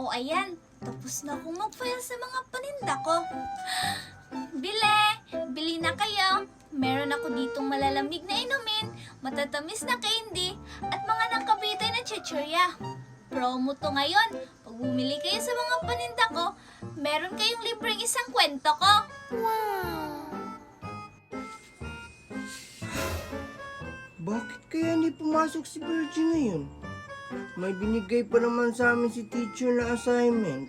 O ayan, tapos na akong mag-file sa mga paninda ko. Bile! Bili na kayo! Meron ako ditong malalamig na inumin, matatamis na candy, at mga nakabitay na chichirya. Promo to ngayon. Pag bumili kayo sa mga paninda ko, meron kayong libreng isang kwento ko. Bakit kaya hindi pumasok si Virgie ngayon? May binigay pa naman sa amin si teacher na assignment.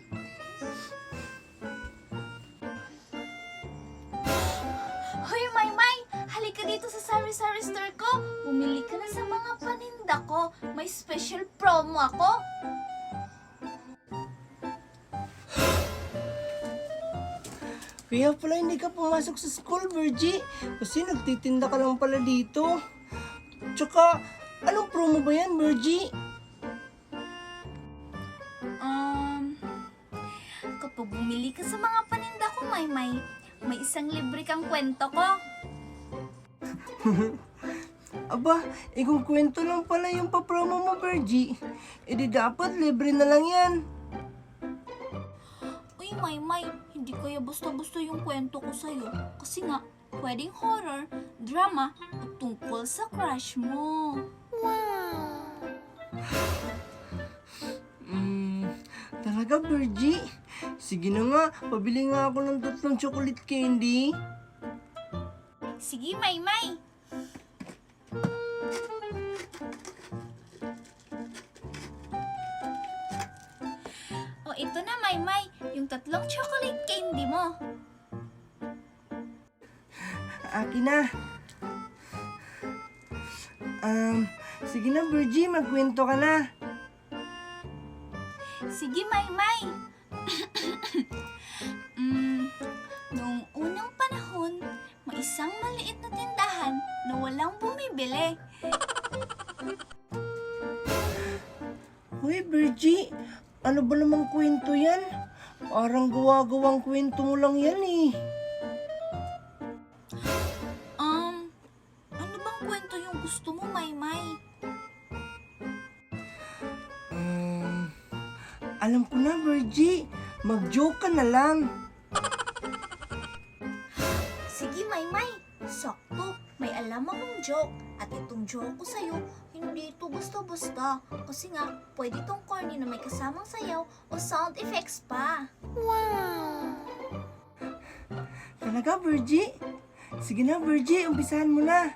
Hoy, Maymay! Halika dito sa sari-sari store ko. Bumili ka na sa mga paninda ko. May special promo ako. Kaya pala hindi ka pumasok sa school, Virgie. Kasi nagtitinda ka lang pala dito. Tsaka, anong promo ba yan, Virgie? Kapag bumili ka sa mga paninda ko, Maymay, may isang libre kang kwento ko. Aba, eh kung kwento lang pala yung papromo mo, Virgie, eh di dapat libre na lang yan. Uy, Maymay, hindi kaya basta-basta yung kwento ko sa'yo. Kasi nga, pwedeng horror, drama, at tungkol sa crush mo. Hmm, talaga, Virgie? Sige na nga, pabili nga ako ng tatlong chocolate candy. Sige, Maymay. O, ito na, Maymay. Yung tatlong chocolate candy mo. Akin na. Um, sige na, Virgie, magkwento ka na. Sige, Maymay. mm, noong unang panahon, may isang maliit na tindahan na walang bumibili. Hoy, Virgie, ano ba namang kwento yan? Parang gawa-gawang kwento mo lang yan eh. Um, ano bang kwento yung gusto mo, Maymay? Um, alam ko na, Virgie. Mag-joke ka na lang. Sige, Maymay. Sakto. May alam akong joke. At itong joke ko sa'yo, hindi ito basta-basta. Kasi nga, pwede itong corny na may kasamang sayaw o sound effects pa. Talaga, Virgie? Sige na, Virgie, umpisahan mo na.